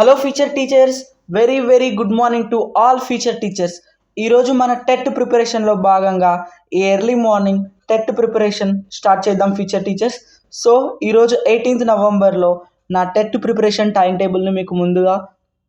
Hello future teachers very very good morning to all future teachers ఈరోజు మన TET ప్రిపరేషన్లో భాగంగా early morning TET preparation start చేద్దాం future teachers so ఈరోజు eighteenth నవంబర్లో నా టెట్ ప్రిపరేషన్ టైం టేబుల్ని మీకు ముందుగా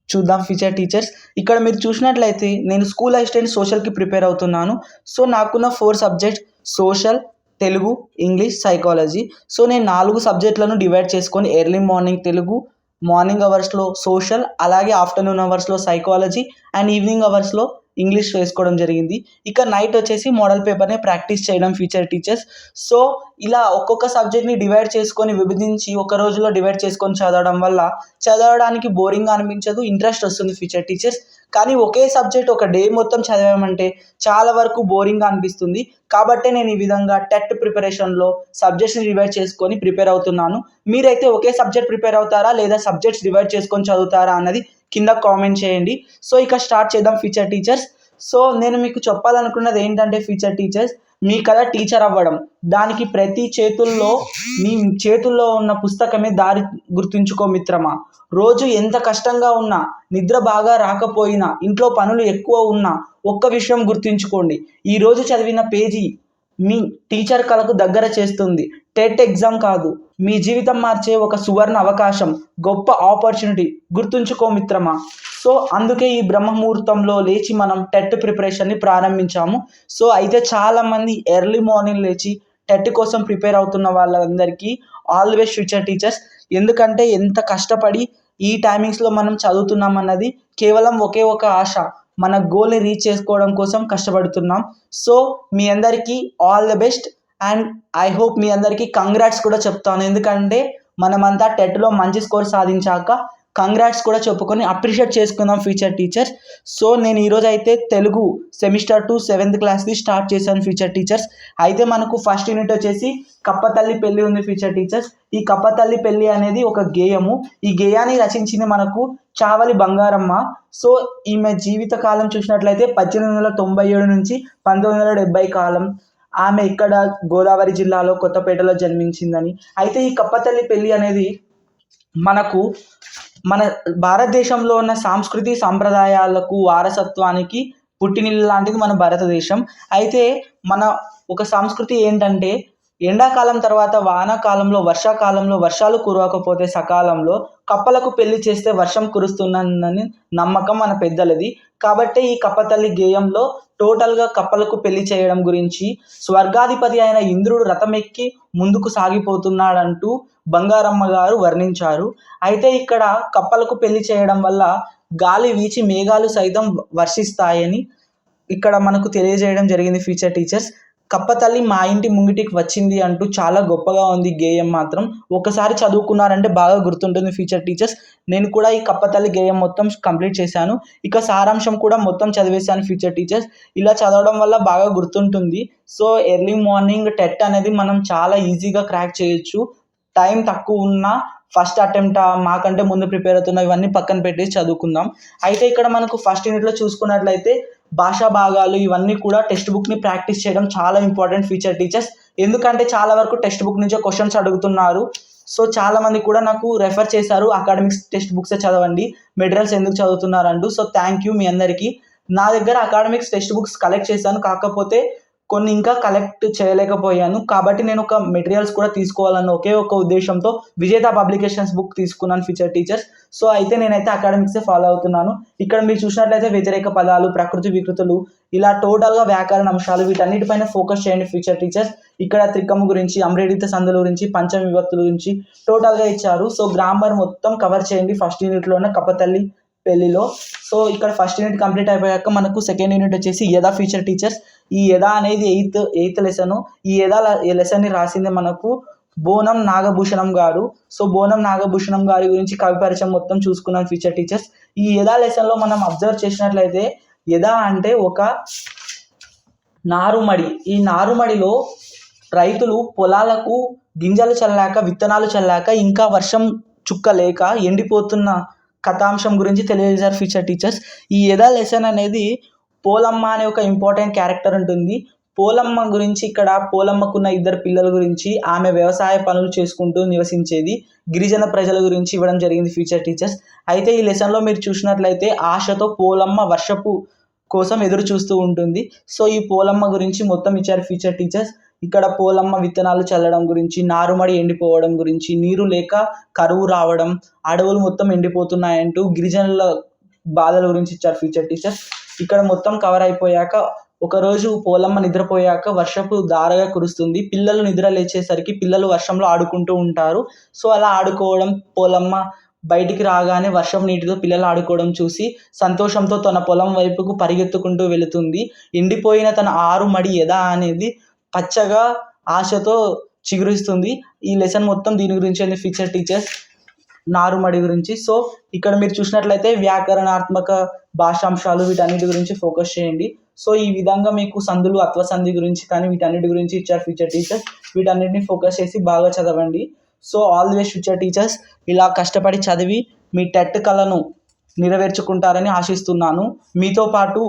చూద్దాం ఫీచర్ టీచర్స్ ఇక్కడ మీరు చూసినట్లయితే నేను స్కూల్ అసిస్టెంట్ సోషల్కి ప్రిపేర్ అవుతున్నాను. సో నాకున్న four subject social Telugu English psychology so నేను నాలుగు సబ్జెక్టులను డివైడ్ చేసుకొని ఎర్లీ మార్నింగ్ తెలుగు మార్నింగ్ అవర్స్లో సోషల్ అలాగే ఆఫ్టర్నూన్ అవర్స్లో సైకాలజీ అండ్ ఈవినింగ్ అవర్స్లో ఇంగ్లీష్ వేసుకోవడం జరిగింది. ఇక నైట్ వచ్చేసి మోడల్ పేపర్నే ప్రాక్టీస్ చేయడం ఫీచర్ టీచర్స్ సో ఇలా ఒక్కొక్క సబ్జెక్ట్ని డివైడ్ చేసుకొని విభజించి ఒక రోజులో డివైడ్ చేసుకొని చదవడం వల్ల చదవడానికి బోరింగ్ అనిపించదు ఇంట్రెస్ట్ వస్తుంది ఫీచర్ టీచర్స్ కానీ ఒకే సబ్జెక్ట్ ఒక డే మొత్తం చదివామంటే చాలా వరకు బోరింగ్గా అనిపిస్తుంది. కాబట్టే నేను ఈ విధంగా టెట్ ప్రిపరేషన్లో సబ్జెక్ట్స్ని డివైడ్ చేసుకొని ప్రిపేర్ అవుతున్నాను. మీరైతే ఒకే సబ్జెక్ట్ ప్రిపేర్ అవుతారా? లేదా సబ్జెక్ట్స్ డివైడ్ చేసుకొని చదువుతారా? అన్నది కింద కామెంట్ చేయండి. సో ఇక స్టార్ట్ చేద్దాం ఫీచర్ టీచర్స్ సో నేను మీకు చెప్పాలనుకున్నది ఏంటంటే ఫీచర్ టీచర్స్ మీ కళ టీచర్ అవ్వడం. దానికి ప్రతి చేతుల్లో మీ చేతుల్లో ఉన్న పుస్తకమే దారి గుర్తుంచుకో మిత్రమా. రోజు ఎంత కష్టంగా ఉన్నా నిద్ర బాగా రాకపోయినా ఇంట్లో పనులు ఎక్కువ ఉన్నా ఒక్క విషయం గుర్తుంచుకోండి. ఈరోజు చదివిన పేజీ మీ టీచర్ కళకు దగ్గర చేస్తుంది. టెట్ ఎగ్జామ్ కాదు. మీ జీవితం మార్చే ఒక సువర్ణ అవకాశం గొప్ప ఆపర్చునిటీ. గుర్తుంచుకో మిత్రమా. సో అందుకే ఈ బ్రహ్మముహూర్తంలో లేచి మనం టెట్ ప్రిపరేషన్ని ప్రారంభించాము. సో అయితే చాలామంది ఎర్లీ మార్నింగ్ లేచి టెట్ కోసం ప్రిపేర్ అవుతున్న వాళ్ళందరికీ ఆల్వేస్ ఫ్యూచర్ టీచర్స్. ఎందుకంటే ఎంత కష్టపడి ఈ టైమింగ్స్లో మనం చదువుతున్నాం అన్నది కేవలం ఒకే ఒక ఆశ. మన గోల్ని రీచ్ చేసుకోవడం కోసం కష్టపడుతున్నాం. సో మీ అందరికీ all the best. And I hope మీ అందరికీ కంగ్రాట్స్ కూడా చెప్తాను. ఎందుకంటే మనమంతా టెట్లో మంచి స్కోర్ సాధించాక కంగ్రాట్స్ కూడా చెప్పుకొని అప్రిషియేట్ చేసుకుందాం ఫ్యూచర్ టీచర్స్ సో నేను ఈరోజు అయితే తెలుగు సెమిస్టర్ టు సెవెంత్ క్లాస్ది స్టార్ట్ చేశాను ఫ్యూచర్ టీచర్స్ అయితే మనకు ఫస్ట్ యూనిట్ వచ్చేసి కప్పతల్లి పెళ్ళి ఉంది ఫ్యూచర్ టీచర్స్ ఈ కప్పతల్లి పెళ్ళి అనేది ఒక గేయము. ఈ గేయాన్ని రచించింది మనకు చావలి బంగారమ్మ. సో ఈమె జీవిత కాలం చూసినట్లయితే పద్దెనిమిది వందల తొంభై ఏడు నుంచి పంతొమ్మిది వందల డెబ్బై కాలం. ఆమె ఇక్కడ గోదావరి జిల్లాలో కొత్తపేటలో జన్మించిందని. అయితే ఈ కప్పతల్లి పెళ్ళి అనేది మనకు మన భారతదేశంలో ఉన్న సాంస్కృతి సాంప్రదాయాలకు వారసత్వానికి పుట్టినిల్లు లాంటిది మన భారతదేశం. అయితే మన ఒక సంస్కృతి ఏంటంటే ఎండాకాలం తర్వాత వానాకాలంలో వర్షాకాలంలో వర్షాలు కురవకపోతే సకాలంలో కప్పలకు పెళ్ళి చేస్తే వర్షం కురుస్తుందని నమ్మకం మన పెద్దలది. కాబట్టి ఈ కప్పతల్లి గేయంలో టోటల్గా కప్పలకు పెళ్ళి చేయడం గురించి స్వర్గాధిపతి అయిన ఇంద్రుడు రథం ఎక్కి ముందుకు సాగిపోతున్నాడంటూ బంగారమ్మ గారు వర్ణించారు. అయితే ఇక్కడ కప్పలకు పెళ్ళి చేయడం వల్ల గాలి వీచి మేఘాలు సైతం వర్షిస్తాయని ఇక్కడ మనకు తెలియజేయడం జరిగింది ఫ్యూచర్ టీచర్స్. కప్పతల్లి మా ఇంటి ముంగిటికి వచ్చింది అంటూ చాలా గొప్పగా ఉంది గేయం మాత్రం. ఒకసారి చదువుకున్నారంటే బాగా గుర్తుంటుంది ఫ్యూచర్ టీచర్స్. నేను కూడా ఈ కప్పతల్లి గేయం మొత్తం కంప్లీట్ చేశాను. ఇక సారాంశం కూడా మొత్తం చదివేశాను ఫ్యూచర్ టీచర్స్. ఇలా చదవడం వల్ల బాగా గుర్తుంటుంది. సో ఎర్లీ మార్నింగ్ టెట్ అనేది మనం చాలా ఈజీగా క్రాక్ చేయొచ్చు. టైం తక్కువ ఉన్నా ఫస్ట్ అటెంప్ట్ మాకంటే ముందు ప్రిపేర్ అవుతున్న ఇవన్నీ పక్కన పెట్టేసి చదువుకుందాం. అయితే ఇక్కడ మనకు ఫస్ట్ యూనిట్లో చూసుకున్నట్లయితే భాషా భాగాలు ఇవన్నీ కూడా టెక్స్ట్ బుక్ని ప్రాక్టీస్ చేయడం చాలా ఇంపార్టెంట్ ఫీచర్ టీచర్స్. ఎందుకంటే చాలా వరకు టెక్స్ట్ బుక్ నుంచే క్వశ్చన్స్ అడుగుతున్నారు. సో చాలా మంది కూడా నాకు రెఫర్ చేశారు అకాడమిక్స్ టెక్స్ట్ బుక్సే చదవండి మెటీరియల్స్ ఎందుకు చదువుతున్నారు అంటూ సో థ్యాంక్ యూ మీ అందరికీ. నా దగ్గర అకాడమిక్స్ టెక్స్ట్ బుక్స్ కలెక్ట్ చేశాను. కాకపోతే కొన్ని ఇంకా కలెక్ట్ చేయలేకపోయాను. కాబట్టి నేను ఒక మెటీరియల్స్ కూడా తీసుకోవాలన్న ఒకే ఒక ఉద్దేశంతో విజేత పబ్లికేషన్స్ బుక్ తీసుకున్నాను ఫీచర్ టీచర్స్ సో అయితే నేనైతే అకాడమిక్సే ఫాలో అవుతున్నాను. ఇక్కడ మీరు చూసినట్లయితే వ్యతిరేక పదాలు ప్రకృతి వికృతులు ఇలా టోటల్గా వ్యాకరణ అంశాలు వీటన్నిటిపైన ఫోకస్ చేయండి ఫ్యూచర్ టీచర్స్ ఇక్కడ త్రికము గురించి అమ్రేడిత సందుల గురించి పంచమ విభక్తుల గురించి టోటల్గా ఇచ్చారు. సో గ్రామర్ మొత్తం కవర్ చేయండి ఫస్ట్ యూనిట్లోనే కపతల్లి పెళ్ళిలో సో ఇక్కడ ఫస్ట్ యూనిట్ కంప్లీట్ అయిపోయాక మనకు సెకండ్ యూనిట్ వచ్చేసి యదా ఫీచర్ టీచర్స్ ఈ యదా అనేది ఎయిత్ ఎయిత్ లెసన్ ఈ యదా లెసన్ని రాసింది మనకు బోనం నాగభూషణం గారు. సో బోనం నాగభూషణం గారి గురించి కవి పరిచయం మొత్తం చూసుకున్నాం ఫ్యూచర్ టీచర్స్ ఈ యదా లెసన్లో మనం అబ్జర్వ్ చేసినట్లయితే యదా అంటే ఒక నారుమడి. ఈ నారుమడిలో రైతులు పొలాలకు గింజలు చల్లాక విత్తనాలు చల్లాక ఇంకా వర్షం చుక్క లేక ఎండిపోతున్న కథాంశం గురించి తెలియజేశారు ఫీచర్ టీచర్స్ ఈ ఎదా లెసన్ అనేది పోలమ్మ అనే ఒక ఇంపార్టెంట్ క్యారెక్టర్ ఉంటుంది. పోలమ్మ గురించి ఇక్కడ పోలమ్మకున్న ఇద్దరు పిల్లల గురించి ఆమె వ్యవసాయ పనులు చేసుకుంటూ నివసించేది గిరిజన ప్రజల గురించి ఇవ్వడం జరిగింది ఫ్యూచర్ టీచర్స్ అయితే ఈ లెసన్లో మీరు చూసినట్లయితే ఆశతో పోలమ్మ వర్షపు కోసం ఎదురు చూస్తూ ఉంటుంది. సో ఈ పోలమ్మ గురించి మొత్తం ఇచ్చారు ఫ్యూచర్ టీచర్స్ ఇక్కడ పోలమ్మ విత్తనాలు చల్లడం గురించి నారుమడి ఎండిపోవడం గురించి నీరు లేక కరువు రావడం అడవులు మొత్తం ఎండిపోతున్నాయంటూ గిరిజనుల బాధల గురించి ఇచ్చారు ఫ్యూచర్ టీచర్ ఇక్కడ మొత్తం కవర్ అయిపోయాక ఒకరోజు పోలమ్మ నిద్రపోయాక వర్షపు దారగా కురుస్తుంది. పిల్లలు నిద్ర లేచేసరికి పిల్లలు వర్షంలో ఆడుకుంటూ ఉంటారు. సో అలా ఆడుకోవడం పోలమ్మ బయటికి రాగానే వర్షం నీటితో పిల్లలు ఆడుకోవడం చూసి సంతోషంతో తన పొలం వైపుకు పరిగెత్తుకుంటూ వెళుతుంది. ఎండిపోయిన తన ఆరు మడి ఎద అనేది పచ్చగా ఆశతో చిగురిస్తుంది. ఈ లెసన్ మొత్తం దీని గురించి ఉంది ఫీచర్ టీచర్స్ నారుమడి గురించి. సో ఇక్కడ మీరు చూసినట్లయితే వ్యాకరణాత్మక భాషాంశాలు వీటన్నిటి గురించి ఫోకస్ చేయండి. సో ఈ విధంగా మీకు సందులు అత్వసంధి గురించి కానీ వీటన్నిటి గురించి ఇచ్చారు ఫ్యూచర్ టీచర్స్ వీటన్నిటిని ఫోకస్ చేసి బాగా చదవండి. So all the best future teachers ఇలా కష్టపడి చదివి మీ టెట్ కళను నెరవేర్చుకుంటారని ఆశిస్తున్నాను. మీతో పాటు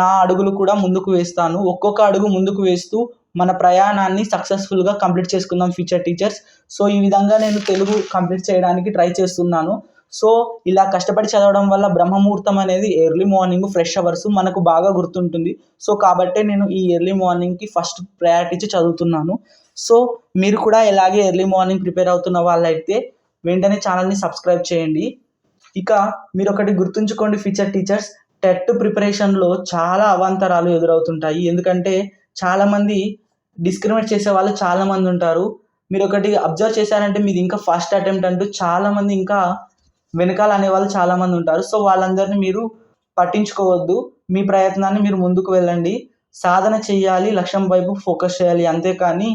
నా అడుగులు కూడా ముందుకు వేస్తాను. ఒక్కొక్క అడుగు ముందుకు వేస్తూ మన ప్రయాణాన్ని సక్సెస్ఫుల్గా కంప్లీట్ చేసుకుందాం ఫ్యూచర్ టీచర్స్ సో ఈ విధంగా నేను తెలుగు కంప్లీట్ చేయడానికి ట్రై చేస్తున్నాను. సో ఇలా కష్టపడి చదవడం వల్ల బ్రహ్మముహూర్తం అనేది ఎర్లీ మార్నింగ్ ఫ్రెష్ అవర్స్ మనకు బాగా గుర్తుంటుంది. సో కాబట్టే నేను ఈ ఎర్లీ మార్నింగ్కి ఫస్ట్ ప్రయారిటీ ఇచ్చి చదువుతున్నాను. సో మీరు కూడా ఇలాగే ఎర్లీ మార్నింగ్ ప్రిపేర్ అవుతున్న వాళ్ళైతే వెంటనే ఛానల్ని సబ్స్క్రైబ్ చేయండి. ఇక మీరు ఒకటి గుర్తుంచుకోండి ఫ్యూచర్ టీచర్స్ టెట్ ప్రిపరేషన్లో చాలా అవాంతరాలు ఎదురవుతుంటాయి. ఎందుకంటే చాలామంది డిస్క్రిమినేట్ చేసే వాళ్ళు చాలామంది ఉంటారు. మీరు ఒకటి అబ్జర్వ్ చేశారంటే మీది ఇంకా ఫస్ట్ అటెంప్ట్ అంటూ చాలామంది ఇంకా వెనకాల అనేవాళ్ళు చాలామంది ఉంటారు. సో వాళ్ళందరినీ మీరు పట్టించుకోవద్దు. మీ ప్రయత్నాన్ని మీరు ముందుకు వెళ్ళండి. సాధన చేయాలి లక్ష్యం వైపు ఫోకస్ చేయాలి. అంతేకాని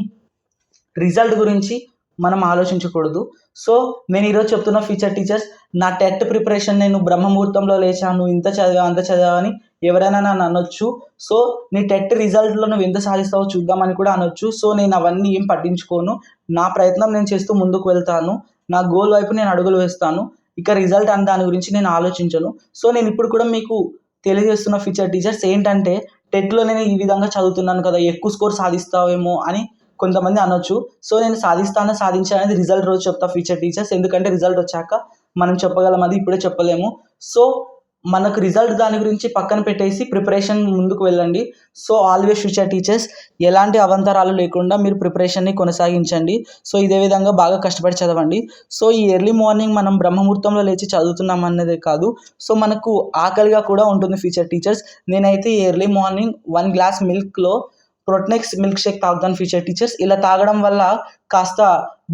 రిజల్ట్ గురించి మనం ఆలోచించకూడదు. సో నేను ఈరోజు చెప్తున్న ఫీచర్ టీచర్స్ నా టెట్ ప్రిపరేషన్ నేను బ్రహ్మముహూర్తంలో లేచాను ఇంత చదివా అంత చదివా అని ఎవరైనా నన్ను అనొచ్చు. సో నీ టెట్ రిజల్ట్లో నువ్వు ఎంత సాధిస్తావో చూద్దామని కూడా అనొచ్చు. సో నేను అవన్నీ ఏం పట్టించుకోను. నా ప్రయత్నం నేను చేస్తూ ముందుకు వెళ్తాను. నా గోల్ వైపు నేను అడుగులు వేస్తాను. ఇక రిజల్ట్ అని దాని గురించి నేను ఆలోచించను. సో నేను ఇప్పుడు కూడా మీకు తెలియజేస్తున్న ఫీచర్ టీచర్స్ ఏంటంటే టెట్లో నేను ఈ విధంగా చదువుతున్నాను కదా ఎక్కువ స్కోర్ సాధిస్తావేమో అని కొంతమంది అనొచ్చు. సో నేను సాధిస్తాను సాధించాలనేది రిజల్ట్ రోజు చెప్తా ఫీచర్ టీచర్స్. ఎందుకంటే రిజల్ట్ వచ్చాక మనం చెప్పగలం అది ఇప్పుడే చెప్పలేము. సో మనకు రిజల్ట్ దాని గురించి పక్కన పెట్టేసి ప్రిపరేషన్ ముందుకు వెళ్ళండి. సో ఆల్వేస్ ఫ్యూచర్ టీచర్స్ ఎలాంటి అవంతరాలు లేకుండా మీరు ప్రిపరేషన్ని కొనసాగించండి. సో ఇదే విధంగా బాగా కష్టపడి చదవండి. సో ఈ ఎర్లీ మార్నింగ్ మనం బ్రహ్మముహూర్తంలో లేచి చదువుతున్నాం అన్నదే కాదు. సో మనకు ఆకలిగా కూడా ఉంటుంది ఫ్యూచర్ టీచర్స్. నేనైతే ఎర్లీ మార్నింగ్ వన్ గ్లాస్ మిల్క్లో ప్రోటెక్స్ మిల్క్ షేక్ తాగుతాను ఫ్యూచర్ టీచర్స్ ఇలా తాగడం వల్ల కాస్త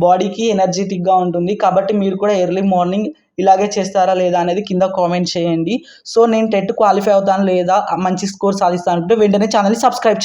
బాడీకి ఎనర్జెటిక్గా ఉంటుంది. కాబట్టి మీరు కూడా ఎర్లీ మార్నింగ్ ఇలాగే చేస్తారా లేదా అనేది కింద కామెంట్ చేయండి. సో నేను టెట్ క్వాలిఫై అవుతాను లేదా మంచి స్కోర్ సాధిస్తాను అంటే వెంటనే ఛానల్ని సబ్స్క్రైబ్